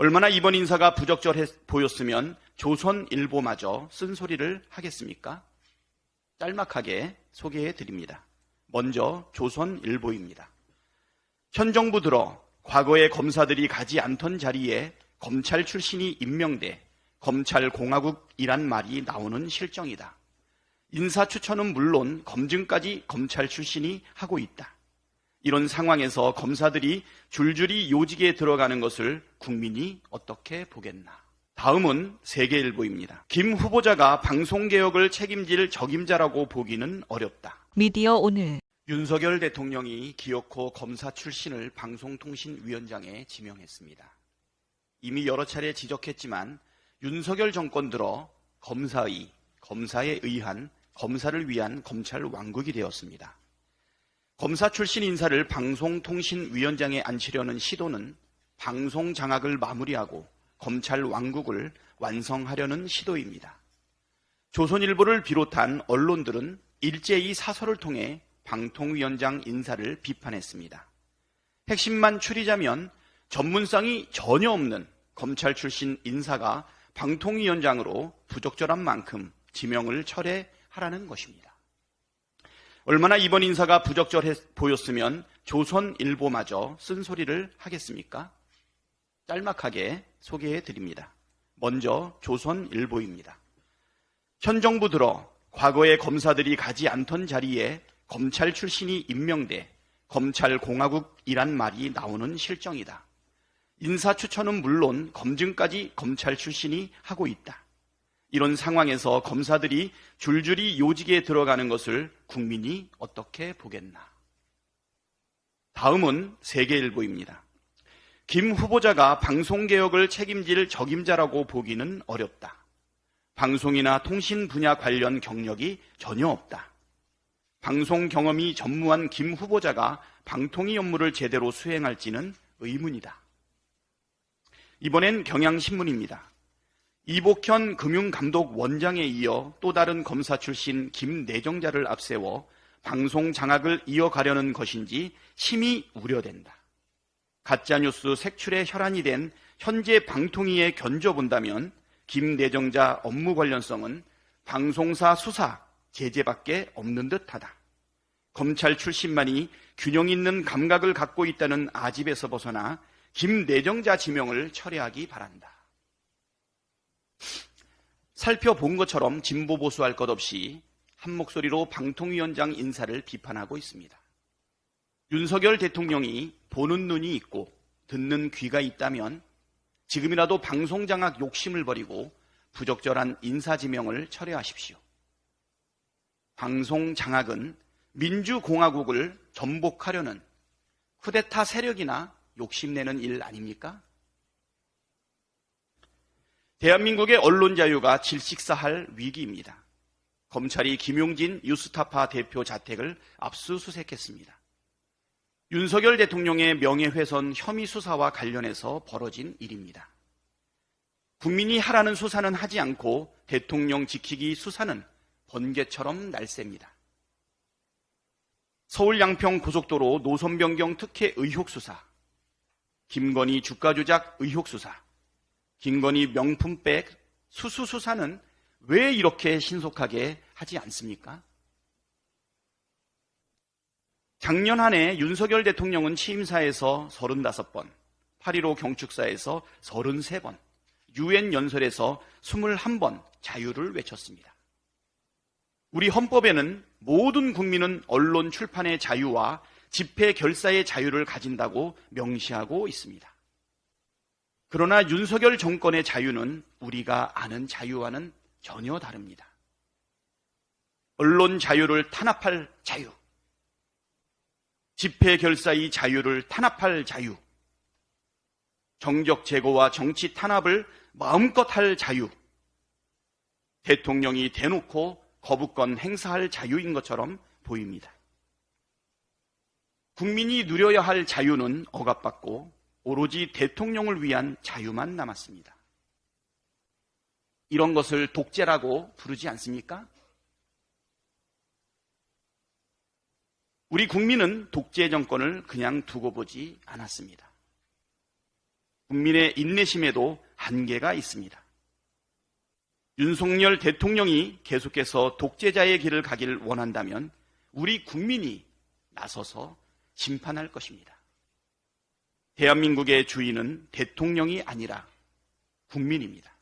얼마나 이번 인사가 부적절해 보였으면 조선일보마저 쓴소리를 하겠습니까? 짤막하게 소개해 드립니다. 먼저 조선일보입니다. 현 정부 들어 과거의 검사들이 가지 않던 자리에 검찰 출신이 임명돼 검찰공화국이란 말이 나오는 실정이다. 인사 추천은 물론 검증까지 검찰 출신이 하고 있다. 이런 상황에서 검사들이 줄줄이 요직에 들어가는 것을 국민이 어떻게 보겠나. 다음은 세계일보입니다. 김 후보자가 방송개혁을 책임질 적임자라고 보기는 어렵다. 미디어 오늘 윤석열 대통령이 기어코 검사 출신을 방송통신위원장에 지명했습니다. 이미 여러 차례 지적했지만 윤석열 정권 들어 검사의, 검사에 의한 검사를 위한 검찰 왕국이 되었습니다. 검사 출신 인사를 방송통신위원장에 앉히려는 시도는 방송 장악을 마무리하고 검찰 왕국을 완성하려는 시도입니다. 조선일보를 비롯한 언론들은 일제히 사설을 통해 방통위원장 인사를 비판했습니다. 핵심만 추리자면 전문성이 전혀 없는 검찰 출신 인사가 방통위원장으로 부적절한 만큼 지명을 철회하라는 것입니다. 얼마나 이번 인사가 부적절해 보였으면 조선일보마저 쓴소리를 하겠습니까? 짤막하게 소개해 드립니다. 먼저 조선일보입니다. 현 정부 들어 과거의 검사들이 가지 않던 자리에 검찰 출신이 임명돼 검찰공화국이란 말이 나오는 실정이다. 인사 추천은 물론 검증까지 검찰 출신이 하고 있다. 이런 상황에서 검사들이 줄줄이 요직에 들어가는 것을 국민이 어떻게 보겠나. 다음은 세계일보입니다. 김 후보자가 방송개혁을 책임질 적임자라고 보기는 어렵다. 방송이나 통신 분야 관련 경력이 전혀 없다. 방송 경험이 전무한 김 후보자가 방통위 업무를 제대로 수행할지는 의문이다. 이번엔 경향신문입니다. 이복현 금융감독 원장에 이어 또 다른 검사 출신 김내정자를 앞세워 방송 장악을 이어가려는 것인지 심히 우려된다. 가짜뉴스 색출의 혈안이 된 현재 방통위에 견져본다면 김내정자 업무 관련성은 방송사 수사, 제재밖에 없는 듯하다. 검찰 출신만이 균형 있는 감각을 갖고 있다는 아집에서 벗어나 김내정자 지명을 철회하기 바란다. 살펴본 것처럼 진보 보수할 것 없이 한 목소리로 방통위원장 인사를 비판하고 있습니다. 윤석열 대통령이 보는 눈이 있고 듣는 귀가 있다면 지금이라도 방송 장악 욕심을 버리고 부적절한 인사 지명을 철회하십시오. 방송 장악은 민주공화국을 전복하려는 쿠데타 세력이나 욕심내는 일 아닙니까? 대한민국의 언론 자유가 질식사할 위기입니다. 검찰이 김용진 뉴스타파 대표 자택을 압수수색했습니다. 윤석열 대통령의 명예훼손 혐의 수사와 관련해서 벌어진 일입니다. 국민이 하라는 수사는 하지 않고 대통령 지키기 수사는 번개처럼 날쌔입니다. 서울 양평 고속도로 노선 변경 특혜 의혹 수사, 김건희 주가 조작 의혹 수사, 김건희 명품백 수수 수사는 왜 이렇게 신속하게 하지 않습니까? 작년 한 해 윤석열 대통령은 취임사에서 35번, 8.15 경축사에서 33번, 유엔 연설에서 21번 자유를 외쳤습니다. 우리 헌법에는 모든 국민은 언론 출판의 자유와 집회 결사의 자유를 가진다고 명시하고 있습니다. 그러나 윤석열 정권의 자유는 우리가 아는 자유와는 전혀 다릅니다. 언론 자유를 탄압할 자유, 집회 결사의 자유를 탄압할 자유, 정적 제거와 정치 탄압을 마음껏 할 자유, 대통령이 대놓고 거부권 행사할 자유인 것처럼 보입니다. 국민이 누려야 할 자유는 억압받고 오로지 대통령을 위한 자유만 남았습니다. 이런 것을 독재라고 부르지 않습니까? 우리 국민은 독재 정권을 그냥 두고 보지 않았습니다. 국민의 인내심에도 한계가 있습니다. 윤석열 대통령이 계속해서 독재자의 길을 가길 원한다면 우리 국민이 나서서 심판할 것입니다. 대한민국의 주인은 대통령이 아니라 국민입니다.